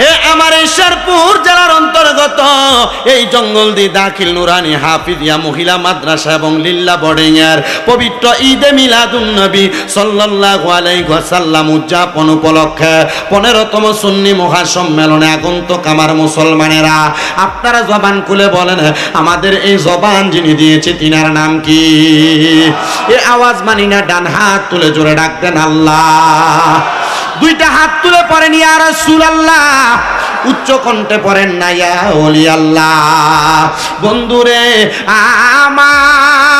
হে আমার এই জেলার অন্তর্গত, এই জঙ্গল দি দাখিল নুরানি হাফিজিয়া মহিলা মাদ্রাসা এবং লিল্লা বোর্ডিং এর পবিত্র ঈদে মিলাদুন নবী সাল্লাল্লাহু আলাইহি ওয়াসাল্লাম উদযাপন উপলক্ষে পনেরোতম সুন্নি মহাসম্মেলনে আগন্তুক আমার মুসলমানেরা। আপনারা জবান খুলে বলেন, আমাদের এই জবান যিনি দিয়েছে, তিনার নাম কি? এ আওয়াজ মানি না, ডান হাত তুলে জোরে ডাকতেন আল্লাহ। দুইটা হাত তুলে পড়েন, ইয়া আল্লাহ উচ্চ কণ্ঠে পরেন না, ইয়া ওলি আল্লাহ বন্ধুরে, আমার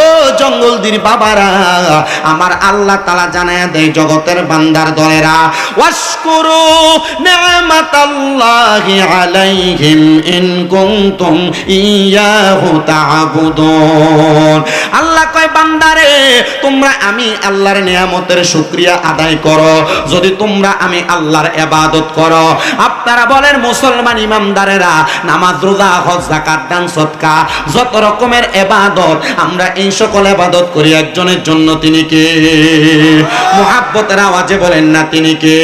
ও জঙ্গলদির বাবারা, আমার আল্লাহ তালা জানায় দেয়, জগতের বান্দার দলেরা আলাইহিম ইন কুনতুম ইয়াহু আল্লাহ কয়, বান্দারে, তোমরা আমি আল্লাহর নিয়ামতের শুকরিয়া আদায় করো। যদি তোমরা আমি আল্লাহর ইবাদত করো। আপনারা বলেন, মুসলমান ইমামদারেরা নামাজ, রোজা, হজ, যাকাত, দান যত রকমের ইবাদত আমরা এই সকল ইবাদত করি, একজনের জন্য তিনি কে? মুহাব্বতের আওয়াজে বলেন না তিনি কে?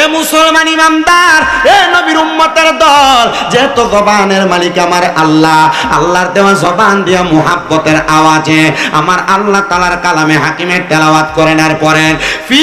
এ মুসলমান ইমামদার এ নবীর উম্মতের দল, যেহেতু জবানের মালিক আমার আল্লাহ, আল্লাহর দেওয়া জবান দিয়া মুহাব্বতের আওয়াজে আমার আল্লাহ তালার কালামে হাকিমের তেলাওয়াত করেন আর পরেন ফি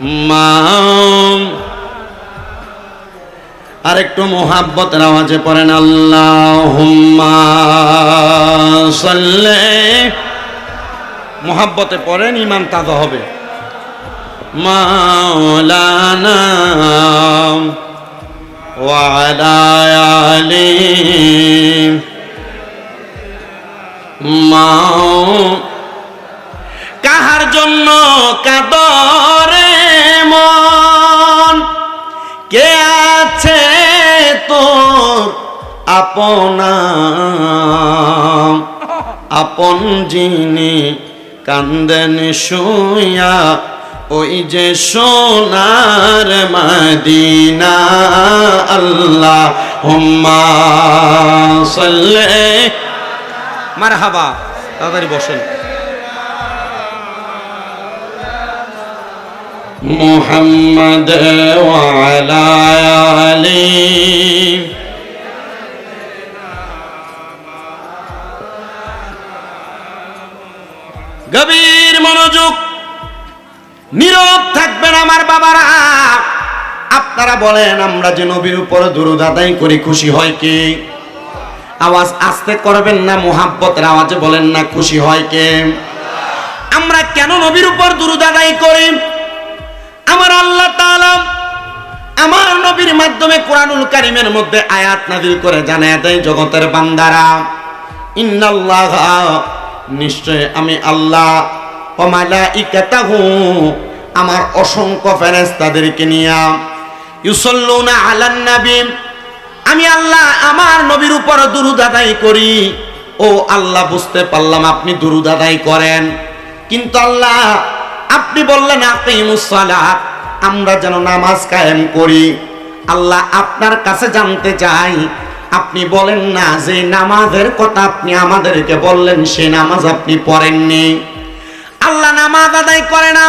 মাম। আর একটু মোহাব্বতের আওয়াজে পড়েন আল্লাহ মোহাব্বতে পড়েন ইমান তাজা হবে। মাও। কাহার জন্য কাদরে মন। কে আছে তোর আপনা আপন যিনি কান্দেন শুয়া ওই যে সোনার মদিনা। আল্লাহ হুম্মা সাল্লে। মারহাবা, তাড়াতাড়ি বসেন। মুহাম্মদ ওয়ালা আলী। গভীর মনোযোগ, নীরব থাকবেন আমার বাবারা। আপনারা বলেন, আমরা যে নবীর উপর দুরুদ আদায় করি, খুশি হয় কি? আওয়াজ আস্তে করবেন না, মোহাব্বতের আওয়াজে বলেন না, খুশি হয় কে? আমরা কেন নবীর উপর দুরুদ আদায় করি? আমার আল্লাহ তাআলা আমার নবীর মাধ্যমে কোরআনুল কারিমের মধ্যে আয়াত নাযিল করে জানায় দেয়, জগতের বান্দারা, ইন্নাল্লাহ, নিশ্চয় আমি আল্লাহ, ও মালাইকাতাহু, আমার অসংখ্য ফেরেশতাদেরকে নিয়া, ইউসাল্লুনা আলান নবী, আমি আল্লাহ আমার নবীর উপর দুরুদ আদায় করি। ও আল্লাহ, বুঝতে পারলাম আপনি দুরুদ আদায় করেন, কিন্তু আল্লাহ আপনি বললেন আকিমুসসালাহ আমরা যেন নামাজ কায়েম করি। আল্লাহ আপনার কাছে জানতে চাই। আপনি বলেন না যে নামাজের কথা আপনি আমাদেরকে বললেন, সে নামাজ আপনি পড়েননি। আল্লাহ নামাজ আদায় করে না,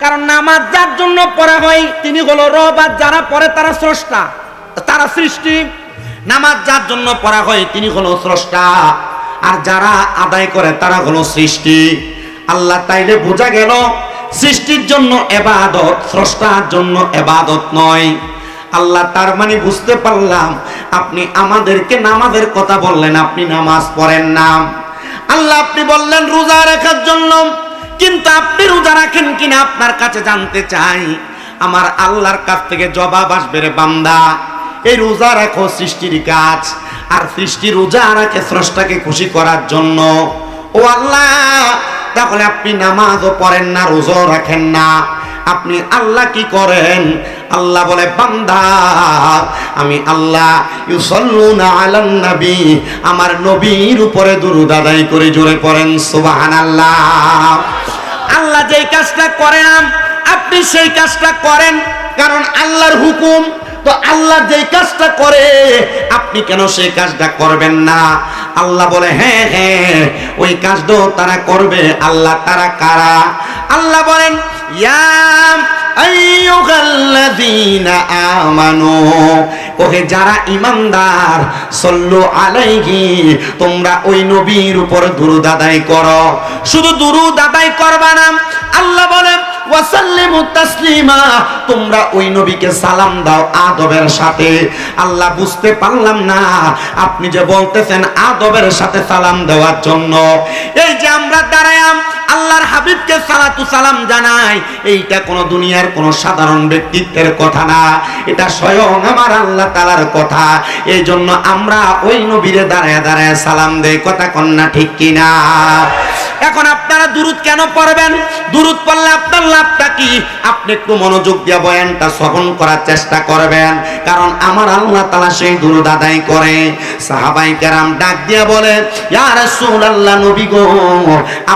কারণ নামাজ যার জন্য পড়া হয়, তিনি হলো রব, আর যারা পড়ে তারা স্রষ্টা, তারা সৃষ্টি। নামাজ যার জন্য পড়া হয়, তিনি হলো স্রষ্টা, আর যারা আদায় করে তারা হলো সৃষ্টি। আল্লাহ তাইলে বোঝা গেল, সৃষ্টির জন্য এবাদত স্রষ্টার জন্য এবাদত নয়। আল্লাহ তার মানে বুঝতে পারলাম, আপনি আমাদেরকে নামাজের কথা বললেন, আপনি নামাজ পড়েন না। আল্লাহ আপনি বললেন, রোজা রাখার জন্য, কিন্তু আপনি রোজা রাখেন কিনা আপনার কাছে জানতে চাই। আমার আল্লাহর কাছ থেকে জবাব আসবে রে বান্দা, এই রোজা রাখো সৃষ্টির কাজ, আর সৃষ্টি রোজা রাখে স্রষ্টাকে খুশি করার জন্য। ও আল্লাহ তাহলে আপনি নামাজও পড়েন না, রোজাও রাখেন না। আপনি আল্লাহ কি করেন? আল্লাহ বলে, বান্দা, আমি আল্লাহ আলান নবী, আমার নবীর উপরে দুরুদ আদায় করে, জোরে পড়েন, সুবহানাল্লাহ। আল্লাহ যেই কাজটা করেন, আপনি সেই কাজটা করেন, কারণ আল্লাহর হুকুম। তো আল্লাহ যেই কাজটা করে, আপনি কেন সেই কাজটা করবেন না? আল্লাহ বলে হ্যাঁ হ্যাঁ ওই কাজটাও তারা করবে। আল্লাহ তারা কারা? আল্লাহ বলেন ইয়াম আমানু, ওহে যারা ইমানদার সল্লু আলাইহি, তোমরা ওই নবীর উপর দুরূদ আদায় করো। শুধু দুরূদ আদায় করবা না, আল্লাহ বলেন তোমরা ওই নবীকে সালাম দাও আদবের সাথে। আল্লাহ বুঝতে পারলাম না, আপনি যে বলতেছেন আদবের সাথে সালাম দেওয়ার জন্য। এই যে আমরা দাঁড়ায়াম, আল্লাহর হাবিবকে সালাতু সালাম জানাই, এইটা কোন দুনিয়ার কোন সাধারণ ব্যক্তিত্বের কথা না। এটা স্বয়ং আমার আল্লাহ তালার কথা। এই জন্য আমরা ওই নবীরে দাঁড়ায় দাঁড়ায় সালাম দেই, কথা কন্যা ঠিক কিনা? এখন আপনারা দুরুদ কেন পড়বেন? দুরুদ পড়লে আপনার লাভটা কি? আপনি একটু মনোযোগ দিয়ে বয়ানটা শ্রবণ করার চেষ্টা করবেন। কারণ আমার আল্লাহ তাআলা সেই দুরুদ আদায় করে। সাহাবাই কেরাম ডাক দিয়ে বলে নবী গো,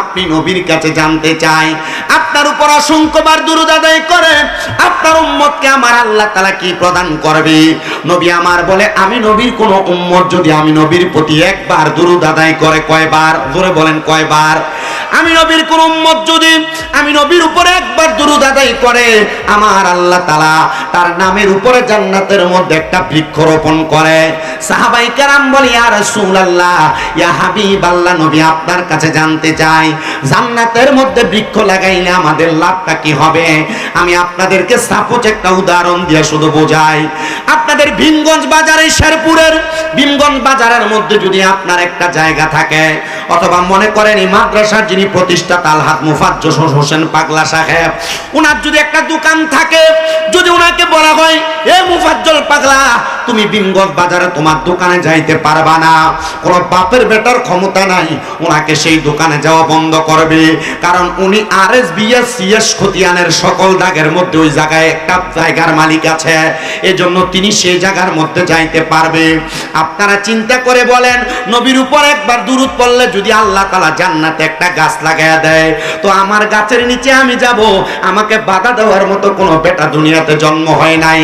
আপনি নবীর কাছে জানতে চাই, আপনার উপর অসংখ্যবার দুরুদ আদায় করে, আপনার উম্মতকে আমার আল্লাহ তাআলা কি প্রদান করবে? নবী আমার বলে, আমি নবীর কোন উম্মত যদি আমি নবীর প্রতি একবার দুরুদ আদায় করে কয়বার? জোরে বলেন, কয়বার? আমি নবীর কোন উম্মত যদি, আমি নবীর উপরে একবার দুরুদ আদায় করে, আমার আল্লাহ তাআলা তার নামের উপরে জান্নাতের মধ্যে একটা বৃক্ষ রোপণ করে। সাহাবাই কেরাম বলি, ইয়া রাসূলুল্লাহ, ইয়া হাবিবাল্লাহ, নবী আপনার কাছে জানতে চাই, জান্নাতের মধ্যে বৃক্ষ লাগাইলে আমাদের লাভটা কি হবে? আমি আপনাদেরকে সাপোজ একটা উদাহরণ দিয়ে শুধু বোঝাই। আপনাদের ভীমগঞ্জ বাজারে, শেরপুরের ভীমগঞ্জ বাজারের মধ্যে যদি আপনার একটা জায়গা থাকে, অথবা মনে করেন এই মাদ্রাসার যিনি প্রতিষ্ঠাতা, আলহাদ মুফাজ্জল হোসেন পাগলা সাহেব ওনার যদি একটা দোকান থাকে, যদি ওনাকে বলা হয়, এ মুফাজ্জল পাগলা, তুমি বাজারে তোমার দোকানে যাইতে পারবা না। বাপের বেটার ক্ষমতা নাই, ওনাকে সেই দোকানে যাওয়া বন্ধ করবে। কারণ উনি আর এস বিএস সিএস খতিয়ানের সকল দাগের মধ্যে ওই জায়গায় একটা জায়গার মালিক আছে। এজন্য তিনি সেই জায়গার মধ্যে যাইতে পারবে। আপনারা চিন্তা করে বলেন, নবীর উপর একবার দূরত পড়লে যদি আল্লাহ তালা জান্নাতে একটা গাছ লাগাইয়া দেয়, তো আমার গাছের নিচে আমি যাব। আমাকে বাধা দেওয়ার মতো কোনো বেটা দুনিয়াতে জন্ম হয় নাই।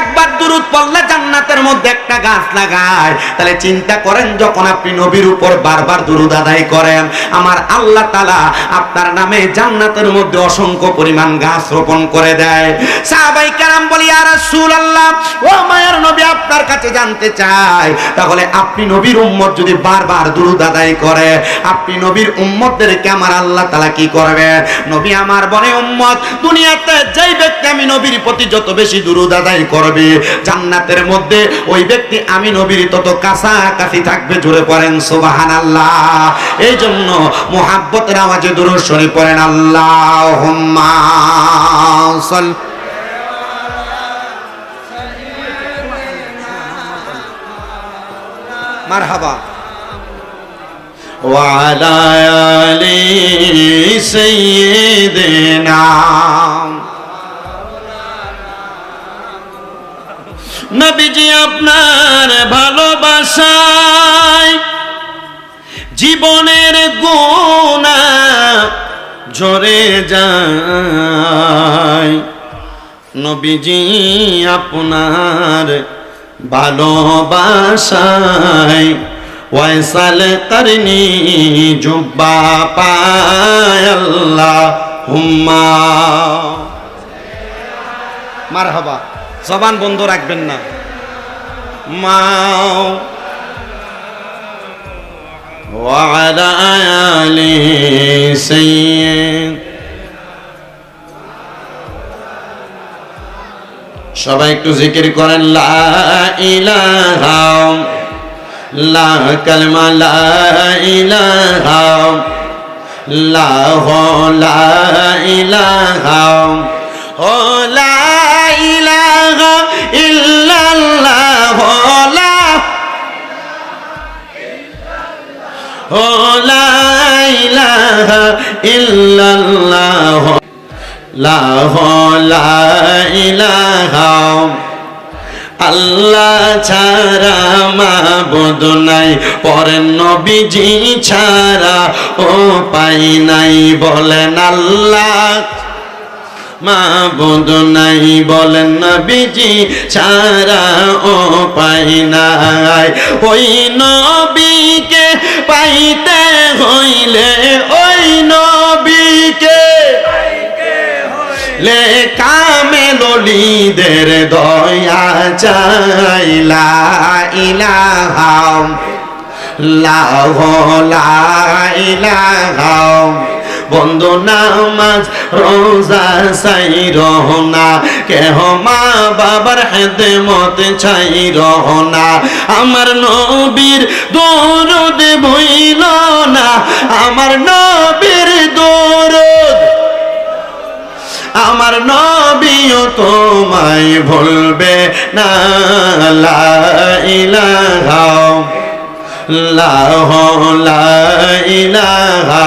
একবার দূরত পড়লে জান্নাতের মধ্যে একটা গাছ লাগায়। তাহলে চিন্তা করেন, যখন আপনি নবীর উপর বারবার দুরুদ আদায় করেন, আমার আল্লাহ তালা আপনার নামে জান্নাতের মধ্যে অসংখ্য পরিমাণ গাছ রোপণ করে দেয়। সাহাবাই কারাম বলি আর সুল আল্লাহ ও মায়ের নবী, আপনার কাছে জানতে চাই। তাহলে আপনি নবীর উম্মত যদি বারবার দুরুদ আদায় করে, আপনি নবীর উম্মতদেরকে আমার আল্লাহ তালা কি করবে নবী আমার বনে উম্মত, দুনিয়াতে যেই ব্যক্তি আমি নবীর প্রতি যত বেশি দুরুদ আদায় করবে জান্নাতের মধ্যে ওই ব্যক্তি আমি নবীর তত কাছাকাছি থাকবে জুড়ে পড়েন সুবাহান আল্লাহ এই জন্য মোহাব্বতের আওয়াজে দুরুদ শরীফ পড়েন আল্লাহ সাল মারহাবা وعلى آل سيدنا নবীজি আপনার ভালোবাসায় জীবনের গোনা ঝরে যায়। নবীজি আপনার ভালোবাসায় ওয়াইসাল করনি জুব্বা পায়াল্লাহ হুম্মা মারহাবা। জবান বন্ধ রাখবেন না মাও وعلى آل سيد সবাই একটু জিকির করেন লা ইলাহা লা কালমা লা ইলাহা লা হো লা ইলাহা ও লা ও লা ইল্লাল্লাহ লা হো লা ইলাহা, আল্লাহ ছাড়া মাবুদ নাই পরের নবীজি ছাড়া ও পাই নাই, বলেন আল্লাহ। মাবুদ নাই বলেন নবীজি ছাড়া ও পাই নাই। ওই নবীকে পাইতে হইলে ওই নবীকে লেখা মেলোলিদের দয়া চাইলা ইলাহাম লাহ ইলাহাম বন্ধু নামাজ রোজা সাই রহনা। কেহ মা বাবার হেদে মত চাই রহনা। আমার নবীর দরদ বইল না, আমার নবীর দরদ। আমার নবীও তোমায় ভুলবে না, লা ইলাহা লাহ লা ইলাহা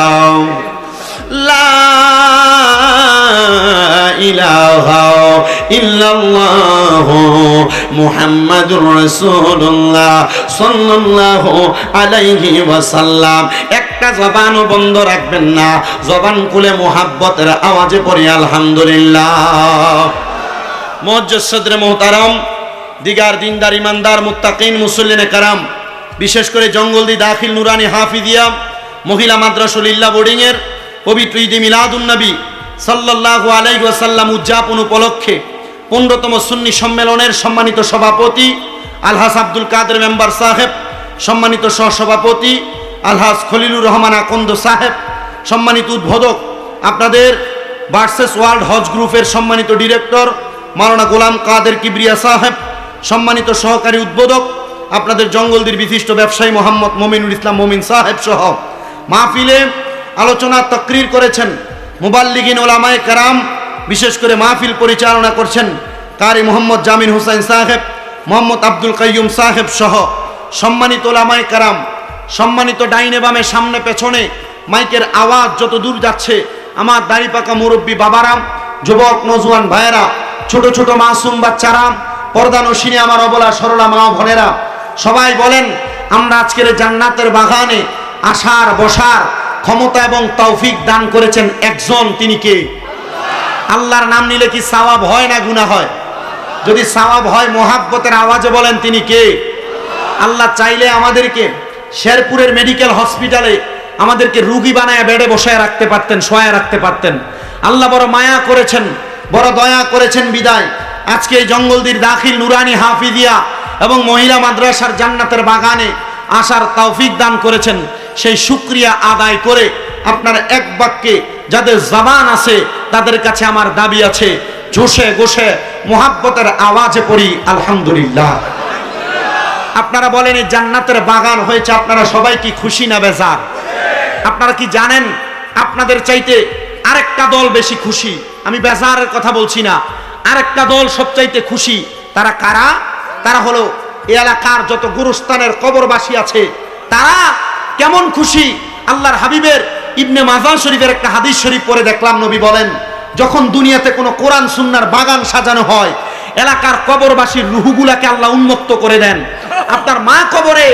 ইলাহা ইল্লাল্লাহু মুহাম্মাদুর রাসূলুল্লাহ সাল্লাল্লাহু আলাইহি ওয়াসাল্লাম। একটা জবানও বন্ধ রাখবেন না। জবান খুলে মোহাব্বতের আওয়াজে পড়ি, আলহামদুলিল্লাহ। মজ্জসদরে মোহতারাম, দিগার দিনদার, ইমানদার, মুত্তাকিন, মুসল্লিনে কারাম, বিশেষ করে জঙ্গলদি দাখিল নুরানি হাফিদিয়া, মহিলা মাদ্রাসুলিল্লাহ বোর্ডিংয়ের পবিত্র ঈদে মিলাদুন্নবী সাল্লাল্লাহু আলাইহি ওয়াসাল্লাম উদযাপন উপলক্ষে পনেরোতম সুন্নি সম্মেলনের সম্মানিত সভাপতি আলহাস আব্দুল কাদের মেম্বার সাহেব, সম্মানিত সহসভাপতি আলহাস খলিলুর রহমান আকন্দ সাহেব, সম্মানিত উদ্বোধক আপনাদের ভার্সেস ওয়ার্ল্ড হজ গ্রুপের সম্মানিত ডিরেক্টর মাওলানা গোলাম কাদের কিবরিয়া সাহেব, সম্মানিত সহকারী উদ্বোধক আপনাদের জঙ্গলদির বিশিষ্ট ব্যবসায়ী মোহাম্মদ মমিনুল ইসলাম মমিন সাহেব সহ মাহফিলে আলোচনা তকরির করেছেন। মুবাল্লিগিন ওলামায় কারাম বিশেষ করে মাহফিল পরিচালনা করছেন কারি মোহাম্মদ জামিন হুসাইন সাহেব, মোহাম্মদ আব্দুল কাইয়ুম সাহেব সহ সম্মানিত ওলামায় কারাম, সম্মানিত ডাইনে বামে, সামনে পেছনে, মাইকের আওয়াজ যত দূর যাচ্ছে, আমার দাড়ি পাকা মুরব্বী বাবারাম যুবক, নজওয়ান ভাইয়েরা, ছোট ছোট মাসুম বাচ্চারা, পর্দা নসিনী আমার অবলা সরলা মা ও বোনেরা, সবাই বলেন, আমরা আজকের জান্নাতের বাগানে আসার বসার ক্ষমতা এবং তৌফিক দান করেছেন একজন, তিনি কে? আল্লাহর নাম নিলে কি সাওয়াব হয় না গুনাহ হয়? যদি সাওয়াব হয়, মোহাব্বতের আওয়াজে বলেন, তিনি কে? আল্লাহ চাইলে আমাদেরকে শেরপুরের মেডিকেল হসপিটালে আমাদেরকে রুগী বানায় বেডে বসায় রাখতে পারতেন, শোয়ায় রাখতে পারতেন। আল্লাহ বড় মায়া করেছেন, বড় দয়া করেছেন বিদায়। আজকে এই জঙ্গলদির দাখিল নুরানি হাফিদিয়া এবং মহিলা মাদ্রাসার জান্নাতের বাগানে আসার তৌফিক দান করেছেন। সেই শুক্রিয়া আদায় করে আপনার এক বাক্যে যাদের জবান আছে, তাদের কাছে আমার দাবি আছে জোশে গোশে মোহাব্বতের আওয়াজে পড়ি, আলহামদুলিল্লাহ। আপনারা বলেন, এই জান্নাতের বাগান হয়েছে, আপনারা সবাই কি খুশি না বেজার? আপনারা কি জানেন, আপনাদের চাইতে আরেকটা দল বেশি খুশি? আমি বেজারের কথা বলছি না। আরেকটা দল সবচাইতে খুশি, তারা কারা? তারা হলো, এলাকার যত গুরুস্থানের কবরবাসী আছে, তারা কেমন খুশি আল্লাহর হাবিবের ইবনে মাজার শরীফের একটা হাদিস শরীফ পরে দেখলাম, নবী বলেন, যখন দুনিয়াতে কোনো কোরআন সুন্নার বাগান সাজানো হয়, এলাকার কবরবাসীর রুহুগুলাকে আল্লাহ উন্মুক্ত করে দেন। আপনার মা কবরে,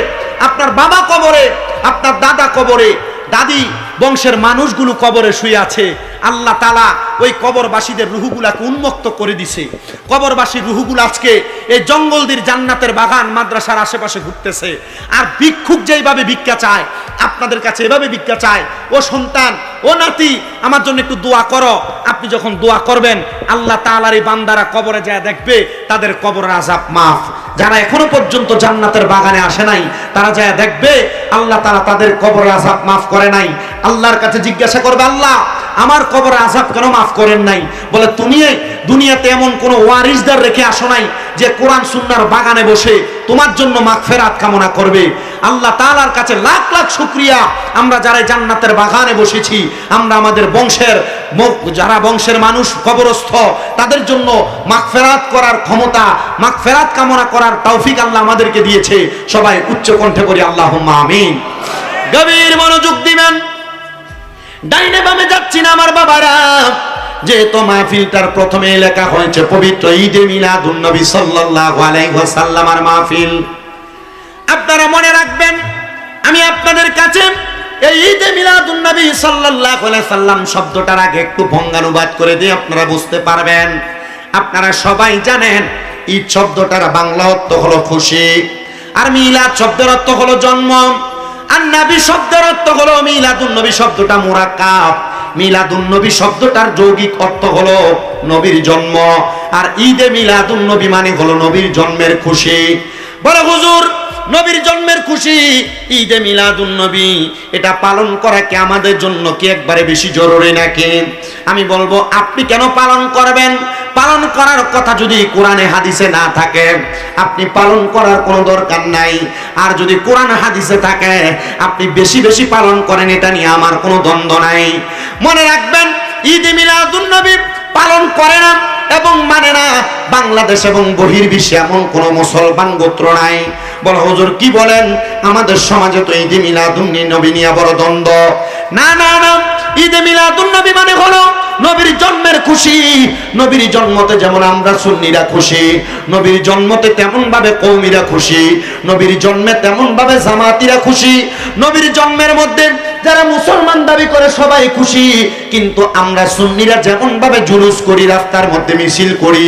আপনার বাবা কবরে, আপনার দাদা কবরে, দাদি বংশের মানুষগুলো কবরে শুয়ে আছে। আল্লাহ তালা ওই কবরবাসীদের রুহুগুলাকে উন্মুক্ত করে দিছে। কবরবাসীর রুহুগুলো আজকে এই জঙ্গলদির জান্নাতের বাগান, মাদ্রাসার আশেপাশে ঘুরতেছে। আর ভিক্ষুক যেইভাবে ভিক্ষা চায়, আপনাদের কাছে এভাবে ভিক্ষা চায়, ও সন্তান, ও নাতি, আমার জন্য একটু দোয়া করো। আপনি যখন দোয়া করবেন, আল্লাহ তালার এই বান্দারা কবরে যায় দেখবে, তাদের কবর আজাব মাফ। যারা এখনও পর্যন্ত জান্নাতের বাগানে আসে নাই, তারা যায় দেখবে, আল্লাহ তারা তাদের কবর আজাব মাফ করে নাই। আল্লাহর কাছে জিজ্ঞাসা করবে, আল্লাহ, আমার কবরে আজাব কেন মাফ করেন নাই? বলে, তুমি দুনিয়াতে এমন কোন ওয়ারিসদার রেখে আসো নাই যে কোরআন সুন্নার বাগানে বসে তোমার জন্য মাগফেরাত কামনা করবে। আল্লাহ তাআলার কাছে লাখ লাখ শুক্রিয়া। আমরা যারা জান্নাতের বাগানে বসেছি, আমরা আমাদের বংশের যারা বংশের মানুষ, কবরস্থ, তাদের জন্য মাগফেরাত করার ক্ষমতা, মাগফেরাত কামনা করার তৌফিক আল্লাহ আমাদেরকে দিয়েছে। সবাই উচ্চ কণ্ঠে করি আল্লাহুম্মা আমিন। গভীর মনোযোগ দিবেন। ডাইনে বামে যাচ্ছি না আমার বাবারা। যেহেতু মাহফিলটার প্রথমে লেখা হয়েছে, পবিত্র ঈদে মিলাদুন নবী সাল্লাল্লাহু আলাইহি ওয়াসাল্লামার মাহফিল। আপনারা মনে রাখবেন, আমি আপনাদের কাছে এই ঈদে মিলাদুন নবী সাল্লাল্লাহু আলাইহি সাল্লাম শব্দটার আগে একটু ভঙ্গানুবাদ করে দিয়ে আপনারা বুঝতে পারবেন। আপনারা সবাই জানেন, ঈদ শব্দটার বাংলা অর্থ হলো খুশি, আর মিলাদ শব্দের অর্থ হলো জন্ম। আর নাবি শব্দের অর্থ হলো মিলাদুন নবী শব্দটা মুরাক্কাব। মিলাদুন নবী শব্দটার যৌগিক অর্থ হলো নবীর জন্ম। আর ঈদে মিলাদুন নবী মানে হলো নবীর জন্মের খুশি। বড় হুজুর নবীর জন্মের খুশি। ঈদে মিলাদুন নবী। এটা পালন করা কি আমাদের জন্য কি একবারে বেশি জরুরি নাকি? আমি বলব, আপনি কেন পালন করবেন? পালন করার কথা যদি কোরআনে, হাদিসে না থাকে, আপনি পালন করার কোনো দরকার নাই। আর যদি কোরআন, হাদিসে থাকে, আপনি বেশি বেশি পালন করেন, এটা নিয়ে আমার কোনো দ্বন্দ্ব নাই। মনে রাখবেন, ঈদে মিলাদুন নবী পালন করে না এবং মানে না, বাংলাদেশ এবং বহির্বিশ্বে এমন কোন মুসলমান গোত্র নাই। বলে, হুজুর, কি বলেন? আমাদের সমাজে তো ঈদে মিলাদুন নবী নিয়ে বড় দ্বন্দ্ব। না না না, ঈদে মিলাদুন নবী মানে হলো নবীর জন্মের খুশি। নবীর জন্মতে যেমন আমরা সুন্নিরা খুশি, নবীর জন্মতে তেমন ভাবে কৌমিরা খুশি, নবীর জন্মে তেমন ভাবে জামাতিরা খুশি, নবীর জন্মের মধ্যে যারা মুসলমান দাবি করে সবাই খুশি, কিন্তু আমরা সুন্নিরা যেমন ভাবে জুলুস করি, রাস্তার মধ্যে মিছিল করি,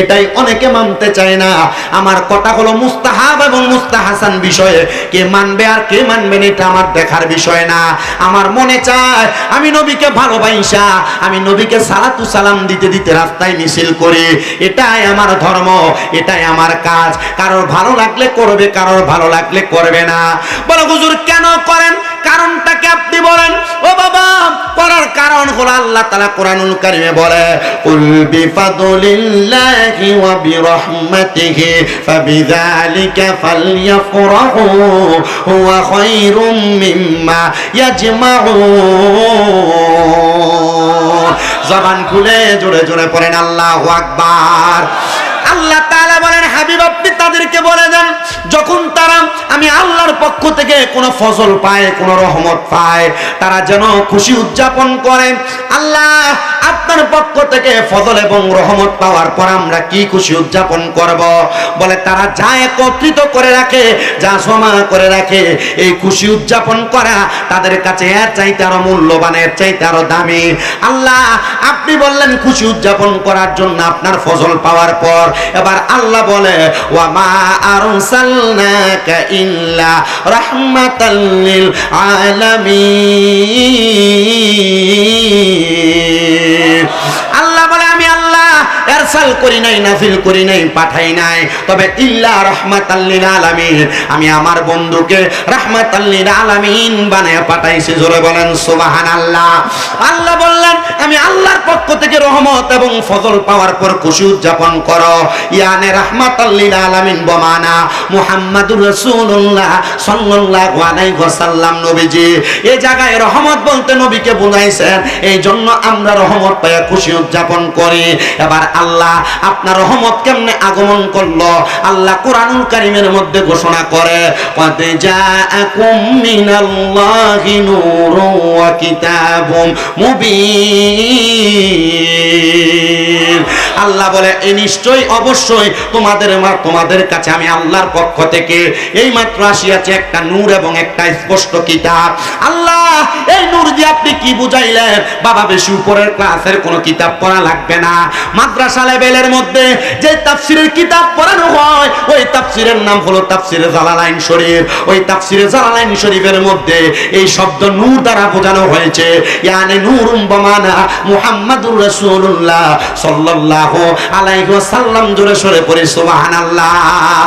এটাই অনেকে মানতে চায় না। আমার কথা হলো মুস্তাহাব এবং মুস্তাহাসান বিষয়ে, কে মানবে আর কে মানবে না, এটা আমার দেখার বিষয় না। আমার মনে চায়, আমি নবীকে ভালোবাসা, আমি নবীকে সালাতু সালাম দিতে দিতে রাস্তায় মিছিল করি। এটাই আমার ধর্ম, এটাই আমার কাজ। কারোর ভালো লাগলে করবে, কারোর ভালো লাগলে করবে না। বলে, হুজুর, কেন করেন? কারণটাকে আপনি বলেন। ও বাবা, করার কারণ হলো আল্লাহ তাআলা কোরআনুল কারীমে বলে, কুল বিফাদলিল্লাহি ওয়া বিরহমাতিহি, ফাবিযালিকা ফালইফরাহু হুয়া খায়রুম মিম্মা ইয়াজমাউন জবান খুলে জোরে জোরে পড়েন, আল্লাহু আকবার। আল্লাহ তাআলা বলেন, হাবিব, আপনি তাদেরকে বলে দেন, যখন তারা, আমি আল্লাহর পক্ষ থেকে কোনো ফসল পায়, কোনো রহমত পায়, তারা যেন খুশি উদযাপন করে। আল্লাহ আপনার পক্ষ থেকে ফজল এবং রহমত পাওয়ার পর আমরা কি খুশি উদযাপন করব? বলে, তারা যা একত্রিত করে রাখে, যা জমা করে রাখে, এই খুশি উদযাপন করা তাদের কাছে এর চাইতে আরও মূল্যবান, এর চাইতে আরও দামি। আল্লাহ, আপনি বললেন খুশি উদযাপন করার জন্য আপনার ফজল পাওয়ার পর। এবার আল্লাহ বলে ওয়ামা আরসালনাকা ইল্লা রাহমাতাল লিল আলামিন এরসাল করি নাই, নাজিল করি নাই, পাঠাই নাই। তবে ইল্লা রাহমাতাল্লিল আলামিন, আমি আমার বন্ধুকে রাহমাতাল্লিল আলামিন বানায় পাঠাইছি, জোরে বলেন সুবহানাল্লাহ। আল্লাহ বললেন, আমি আল্লাহর পক্ষ থেকে রহমত এবং ফজল পাওয়ার পর খুশি উদযাপন করো। ইয়ানে রাহমাতাল্লিল আলামিন বমানা মুহাম্মাদুর রাসূলুল্লাহ সাল্লাল্লাহু আলাইহি ওয়াসাল্লাম নবীজি। এই জায়গায় রহমত বলতে নবীকে বুঝাইছেন এই জন্য আমরা রহমত পাইয়া খুশি উদযাপন করি। এবার আল্লাহ আপনার রহমত কেমনে আগমন করল? আল্লাহ কোরআন কারিমের মধ্যে ঘোষণা করে আল্লাহ বলে, এ নিশ্চয় অবশ্যই তোমাদের তোমাদের কাছে আমি আল্লাহর পক্ষ থেকে এই মাত্র আসিয়াছে একটা নূর এবং একটা স্পষ্ট কিতাব। আল্লাহ এই নূর দিয়ে আপনি কি বুঝাইলেন? বাবা, বেশি উপরের ক্লাসের কোনো কিতাব পড়া লাগবে না। মাদ্রাসা লেভেলের মধ্যে যে তাফসিরের কিতাব পড়ানো হয়, ওই তাফসিরের নাম হলো তাফসিরে জালালাইন শরীফ। ওই তাফসিরে জালালাইন শরীফের মধ্যে এই শব্দ নূর দ্বারা বোঝানো হয়েছে। ইয়ানে নূরুম বমানা মুহাম্মাদুর রাসূলুল্লাহ সাল্লাল্লাহু আলাইহি ওয়াসাল্লাম জোরে সরে পড়ে, সুবহানাল্লাহ।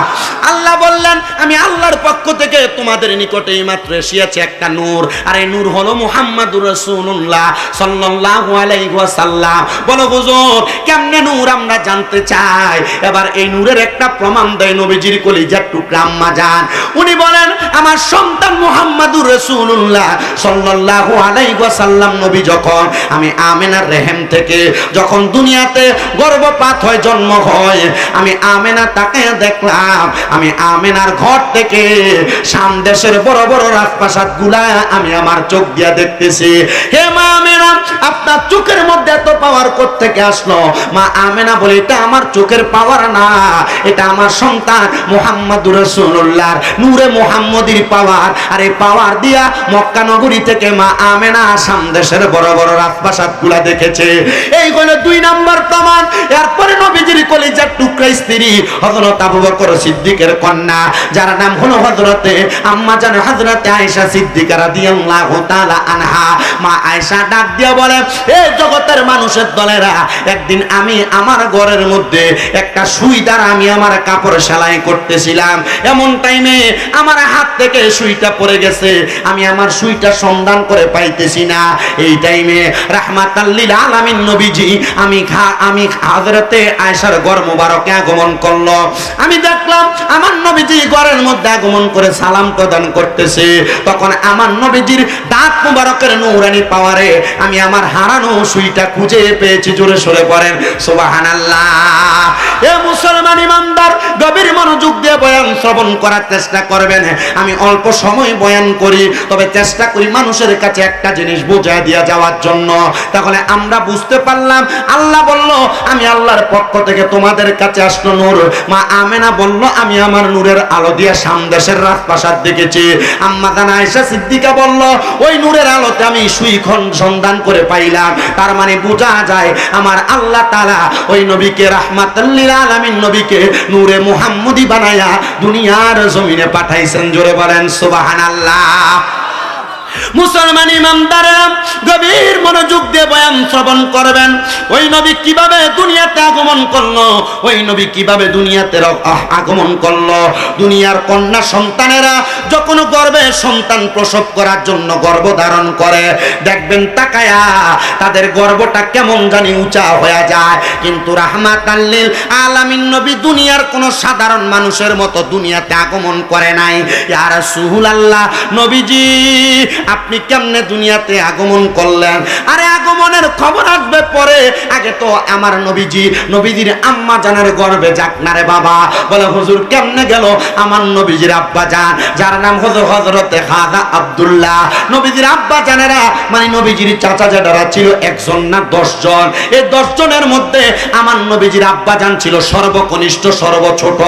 আল্লাহ বললেন, আমি আল্লাহর পক্ষ থেকে তোমাদের নিকটে মাত্র এসেছে একটা নূর। আর এই নূর হলো মুহাম্মাদুর রাসূলুল্লাহ সাল্লাল্লাহু আলাইহি ওয়াসাল্লাম। বলো, হুজুর, কেমনে নূর আমরা জানতে চাই? এবার এই নূরের একটা প্রমাণ দেয় নবীজির কলিজার টুকরা আম্মা জান। উনি বলেন, আমার সন্তান মুহাম্মাদুর রাসূলুল্লাহ সাল্লাল্লাহু আলাইহি ওয়াসাল্লাম নবী যখন আমি আমেনার রেহেম থেকে যখন দুনিয়াতে গর্ভপাত হয় জন্ম হয়, আমি আমেনা তাকে দেখলাম। আমি আমেনার ঘর থেকে শাম দেশের বড় বড় রাজপ্রাসাদগুলা আমি আমার চোখ দিয়া দেখতেছি। হে মা আমেনা, আপনার চোখের মধ্যে এত পাওয়ার থেকে আসলো? মা আমেনা বলে, এটা আমার চোখের পাওয়ার না। এটা আমার সন্তান মোহাম্মদুর রসুল্লাহর নূরে মোহাম্মদির পাওয়ার আর এই পাওয়ার দিয়া মক্কা নগরী থেকে মা আমেনা আসাম দেশের বড় বড় রাজপ্রাসাদগুলা দেখেছে। এই হলো দুই নাম্বার প্রমাণ। এরপরে নবীজির কলিজার টুকরা স্ত্রী হযরত আবু বকর সিদ্দিকের কন্যা, যার নাম হলো হযরতে আম্মা জান, হযরতে আয়েশা সিদ্দিকা রাদিয়াল্লাহু তাআলা ঘরের মধ্যে সন্ধান করে পাইতেছি না। এই টাইমে রাহমাতাল্লিল আলামিন নবীজি, আমি আমি আয়েশার ঘর আগমন করল। আমি দেখলাম আমার নবীজি ঘরের মধ্যে আগমন করে সালাম প্রদান করতেছে। তখন আমার নবীজির দাঁত মোবারকের নৌরানি পাওয়ারে আমি আমার হারানো সুইটা খুঁজে পেয়েছি, জোরে সরে পড়েন। সুবহানাল্লাহ। এ মুসলমান ইমানদার, গভীর মনোযোগ দিয়ে বয়ান শ্রবণ করার চেষ্টা করবেন। আমি অল্প সময় বয়ান করি, তবে চেষ্টা করি মানুষের কাছে একটা জিনিস বোঝা দিয়া যাওয়ার জন্য। তাহলে আমরা বুঝতে পারলাম, আল্লাহ বলল, আমি আল্লাহর পক্ষ থেকে তোমাদের কাছে আসলো নূর। মা আমেনা বলল, আমি আমার নূরের আলো দিয়ে সামদেশের রাজপ্রাসাদ দেখেছি। আম্মা জানা আয়েশা সিদ্দিকা বলল ওই নূরের আলোতে আমি সুইখন সন্ধান করে পাইলাম। তার মানে বোঝা যায় আমার আল্লাহ তালা ওই নবীকে রাহমাতাল্লিল আলামিন নবীকে নূরে মুহাম্মদি বানায়া দুনিয়ার জমিনে পাঠাইছেন। জোরে বলেন, সুবহানাল্লাহ। মুসলমান ইমামদারেরা গভীর মনোযোগ দিয়ে বয়ান শ্রবণ করবেন। ওই নবী কীভাবে দুনিয়াতে আগমন করল? ওই নবী কীভাবে দুনিয়াতে আগমন করল? দুনিয়ার কন্যা সন্তানেরা যখন গর্ভে সন্তান প্রসব করার জন্য গর্ভ ধারণ করে, দেখবেন তাকায়া তাদের গর্বটা কেমন জানি উঁচা হয়ে যায়। কিন্তু রাহমাত আল্লিল আলামিন নবী দুনিয়ার কোনো সাধারণ মানুষের মতো দুনিয়াতে আগমন করে নাই। ইয়ার সুহুল আল্লাহ নবীজি আপনি কেমনে দুনিয়াতে আগমন করলেন? আরে আগমনের খবর আসবে পরে। আগে তো আমার নবীজি, নবীজির আম্মা জানের গর্বে যাক না রে বাবা। বলে, হুজুর, কেমনে গেল? আমার নবীজির আব্বা জান, যার নাম হজর হজরতে খাদা আব্দুল্লাহ। নবীজির আব্বা জানেরা মানে নবীজির চাচা জাদারা ছিল একজন না দশজন। এই দশজনের মধ্যে আমার নবীজির আব্বা জান ছিল সর্বকনিষ্ঠ সর্ব ছোট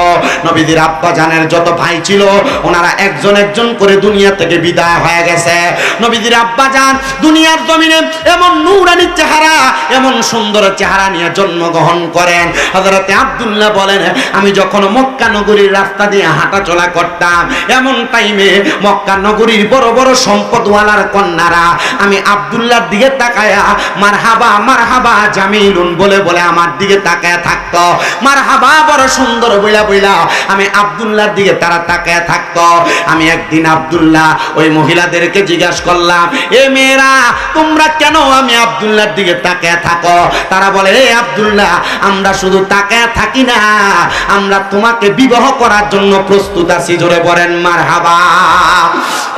নবীজির আব্বা জানের যত ভাই ছিল, ওনারা একজন একজন করে দুনিয়া থেকে বিদায় হয়ে গেছে। নবীজির আব্বা জান দুনিয়ার জমিনে এমন নূরানি চেহারা, এমন সুন্দর চেহারা নিয়ে জন্মগ্রহণ করেন। হযরতে আব্দুল্লাহ বলেন, আমি যখন মক্কা নগরীর রাস্তা দিয়ে হাঁটা চলা করতাম, এমন টাইমে মক্কা নগরীর বড় বড় সম্পদওয়ালার কন্যারা আমি আব্দুল্লাহর দিকে তাকায়া, মারহাবা মারহাবা, জামিলুন বলে বলে আমার দিকে তাকায়া থাকতো। মারহাবা, বড় সুন্দর বইলা বইলা আমি আব্দুল্লাহর দিকে তারা তাকায়া থাকতো। আমি একদিন আব্দুল্লাহ ওই মহিলাদেরকে জিজ্ঞাসা করলাম, এ মেয়েরা, তোমরা কেন আমি আব্দুল্লাহর দিকে তাকায়া থাকো? তারা বলে, এ আব্দুল্লাহ, আমরা শুধু তাকায়া থাকি না, আমরা তোমাকে বিবাহ করার জন্য প্রস্তুত আছি, জোরে বলেন, মারহাবা।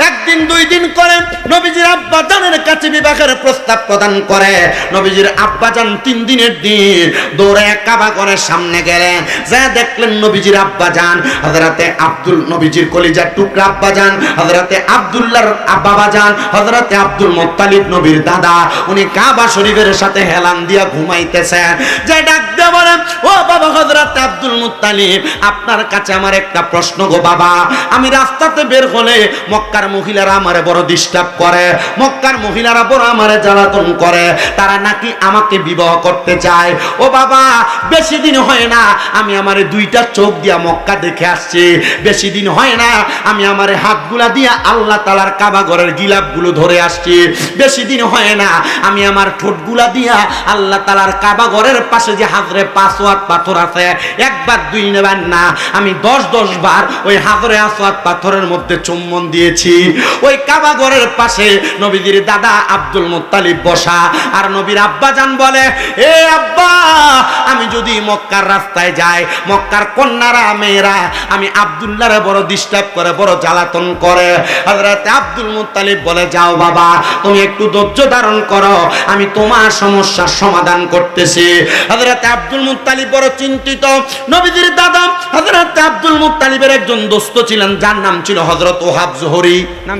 একদিন, দুই দিন করে নবীজির আব্বা জানের কাছে বিবাহের প্রস্তাব প্রদান করে। নবীজির আব্বা জান তিন দিনের দিন দৌড়ে কাবা ঘরের সামনে গেলেন। যা দেখলেন নবীজির আব্বা জান হযরতে আব্দুল, নবীজির কলিজার টুকরা আব্বা জান হযরতে আব্দুল্লাহর বাবা জান, হযরতে আব্দুল মুত্তালিব নবীর দাদা, উনি কাবা শরীফের সাথে হেলান দিয়া ঘুমাইতেছেন। যে ডাক দিয়ে বলেন, ও বাবা আব্দুল আপনার কাছে আমার একটা প্রশ্ন গো বাবা। আমি রাস্তাতে বের হলে মক্কার মহিলারা আমারে বড় ডিস্টার্ব করে, মক্কার মহিলারা বড় আমারে জ্বালাতন করে, তারা নাকি আমাকে বিবাহ করতে চায়? ও বাবা, বেশি দিন হয় না, আমি আমারে দুইটা চোখ দিয়া মক্কা দেখে আসছি। বেশি দিন হয় না, আমি আমারে হাতগুলা দিয়া আল্লাহ তালার কাবা ঘরের গিলাপগুলো ধরে আসছি। বেশি দিন হয় না, আমি আমার ঠোঁটগুলা দিয়া আল্লাহ তালার কাবা ঘরের পাশে যে হাজরে পাঁচওয়াত পাথর আছে, একবার দুই নেবেন না। আমি দশ দশ বার ওই হাজরে আসওয়াত পাথরের মধ্যে চুম্বন দিয়েছি। ওই কাবা ঘরের পাশে নবীজির দাদা আব্দুল মুত্তালিব বসা। আর নবীর আব্বা যান বলে, এ আব্বা, আমি যদি মক্কার রাস্তায় যাই, মক্কার কন্যারা, মেয়েরা, আমি আব্দুল্লাহরে বড় ডিস্টার্ব করে, বড় জ্বালাতন করে। হযরত আব্দুল মুত্তালিব বলে, যাও বাবা, তুমি একটু ধৈর্য ধারণ করো, আমি তোমার সমস্যার সমাধান করতেছি। হযরত আব্দুল মুত্তালিব বড় চিন্তিত। নবীজির দাদা হযরত আব্দুল মুত্তালিবের একজন দোস্ত ছিলেন, যার নাম ছিল হযরত ওহাব জোহরি। নাম